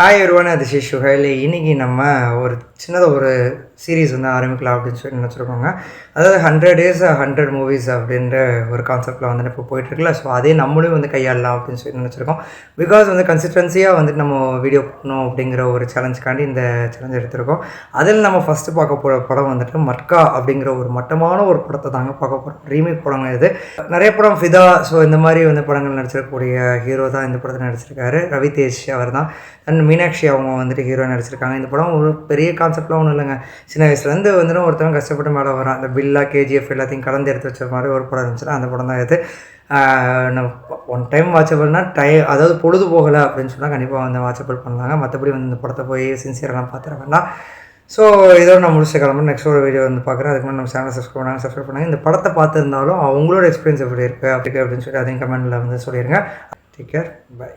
Hi ஒருவான அது she Haley இன்னைக்கு நம்ம ஒரு சின்னதாக ஒரு சீரீஸ் வந்து ஆரம்பிக்கலாம் அப்படின்னு சொல்லி நினச்சிருக்கோங்க. அதாவது ஹண்ட்ரட் டேஸ் ஹண்ட்ரட் மூவிஸ் அப்படின்ற ஒரு கான்செப்டில் வந்து இப்போ போயிட்டுருக்குல்ல. ஸோ அதே நம்மளும் வந்து கையாளலாம் அப்படின்னு சொல்லி நினச்சிருக்கோம். பிகாஸ் வந்து கன்சிஸ்டன்சியாக வந்துட்டு நம்ம வீடியோ பண்ணணும் அப்படிங்கிற ஒரு சேலஞ்சுக்காண்டி இந்த சேலஞ்ச் எடுத்திருக்கோம். அதில் நம்ம ஃபஸ்ட்டு பார்க்க போகிற படம் வந்துட்டு மட்கா அப்படிங்கிற ஒரு மட்டமான ஒரு படத்தை தாங்க பார்க்க போகிறோம் ரீமேக் படங்கள் இது. நிறைய படம் ஃபிதா. ஸோ இந்த மாதிரி வந்து படங்கள் நடிச்சிருக்கக்கூடிய ஹீரோ தான் இந்த படத்தில் நடிச்சிருக்காரு. ரவி தேஜ் அவர் தான் அண்ட் மீனாட்சி அவங்க வந்துட்டு ஹீரோ நடிச்சிருக்காங்க. இந்த படம் ஒரு பெரிய கான்செப்ட்லாம் ஒன்றும் இல்லைங்க. சின்ன வயசுலேருந்து வந்துட்டு ஒருத்தவங்க கஷ்டப்பட்டு மேலே வரான் அந்த பில்லா கேஜிஎஃப் எல்லாத்தையும் கலந்து எடுத்து வச்ச மாதிரி ஒரு படம் இருந்துச்சுன்னா அந்த படம் தான் எடுத்து நம்ம ஒன் டைம் வாட்சபிள்னா டை அதாவது பொழுது போகலை அப்படின்னு சொன்னால் கண்டிப்பாக வந்து வாட்சபிள் பண்ணலாங்க. மற்றபடி வந்து இந்த படத்தை போய் சின்சியரெல்லாம் பார்த்துட வேண்டாம். ஸோ இதோட நான் முடிச்ச கிளம்பு நெக்ஸ்ட் ஒரு வீடியோ வந்து பார்க்குறேன் அதுக்கு முன்னாடி நம்ம சேனல் சப்ஸ்கிரைப் பண்ணாங்க. சப்ஸ்கிரைப் பண்ணாங்க. இந்த படத்தை பார்த்துருந்தாலும் அவங்களோட எக்ஸ்பீரியன்ஸ் எப்படி இருக்குது அப்படி அப்படின்னு சொல்லி அதையும் கமெண்ட்டில் வந்து சொல்லிடுங்க டேக் கேர் பை